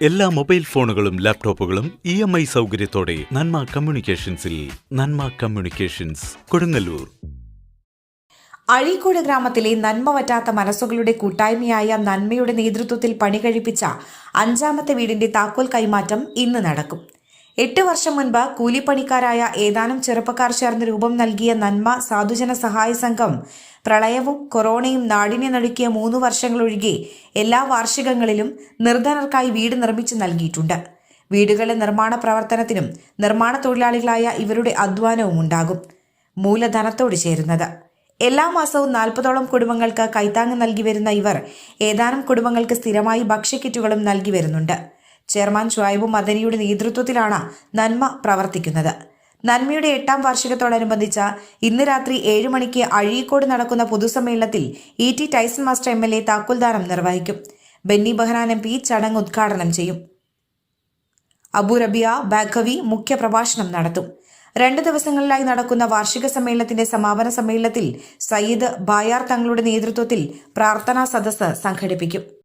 എല്ലാ മൊബൈൽ ഫോണുകളും ലാപ്ടോപ്പുകളും ഇ എം ഐ സൗകര്യത്തോടെ നന്മ കമ്മ്യൂണിക്കേഷൻസിൽ നന്മ കമ്മ്യൂണിക്കേഷൻസ് കൊടുങ്ങല്ലൂർ. അഴീക്കോട് ഗ്രാമത്തിലെ നന്മ വറ്റാത്ത മനസ്സുകളുടെ കൂട്ടായ്മയായ നന്മയുടെ നേതൃത്വത്തിൽ പണി കഴിപ്പിച്ച അഞ്ചാമത്തെ വീടിന്റെ താക്കോൽ കൈമാറ്റം ഇന്ന് നടക്കും. എട്ട് വർഷം മുൻപ് കൂലിപ്പണിക്കാരായ ഏതാനും ചെറുപ്പക്കാർ ചേർന്ന് രൂപം നൽകിയ നന്മ സാധുജന സഹായ സംഘം പ്രളയവും കൊറോണയും നാടിനെ നടുക്കിയ മൂന്ന് വർഷങ്ങളൊഴികെ എല്ലാ വാർഷികങ്ങളിലും നിർധനർക്കായി വീട് നിർമ്മിച്ചു നൽകിയിട്ടുണ്ട്. വീടുകളുടെ നിർമ്മാണ പ്രവർത്തനത്തിനും നിർമ്മാണ തൊഴിലാളികളായ ഇവരുടെ അധ്വാനവും ഉണ്ടാകും. മൂലധനത്തോട് ചേരുന്നത്. എല്ലാ മാസവും നാൽപ്പതോളം കുടുംബങ്ങൾക്ക് കൈത്താങ്ങ് നൽകി വരുന്ന ഇവർ ഏതാനും കുടുംബങ്ങൾക്ക് സ്ഥിരമായി ഭക്ഷ്യക്കിറ്റുകളും നൽകി വരുന്നുണ്ട്. ചെയർമാൻ ഷുഐബു മദനിയുടെ നേതൃത്വത്തിലാണ് നന്മ പ്രവർത്തിക്കുന്നത്. നന്മയുടെ എട്ടാം വാർഷികത്തോടനുബന്ധിച്ച ഇന്ന് രാത്രി ഏഴ് മണിക്ക് അഴീക്കോട് നടക്കുന്ന പൊതുസമ്മേളനത്തിൽ E T Tyson Master M L A താക്കോൽദാനം നിർവഹിക്കും. ബെന്നി ബഹ്റാൻ എം പി ചടങ്ങ് ഉദ്ഘാടനം ചെയ്യും. അബു റബിയ ബാഖവി മുഖ്യപ്രഭാഷണം നടത്തും. രണ്ട് ദിവസങ്ങളിലായി നടക്കുന്ന വാർഷിക സമ്മേളനത്തിന്റെ സമാപന സമ്മേളനത്തിൽ സയ്യിദ് ബായാർ തങ്ങളുടെ നേതൃത്വത്തിൽ പ്രാർത്ഥനാ സദസ്സ് സംഘടിപ്പിക്കും.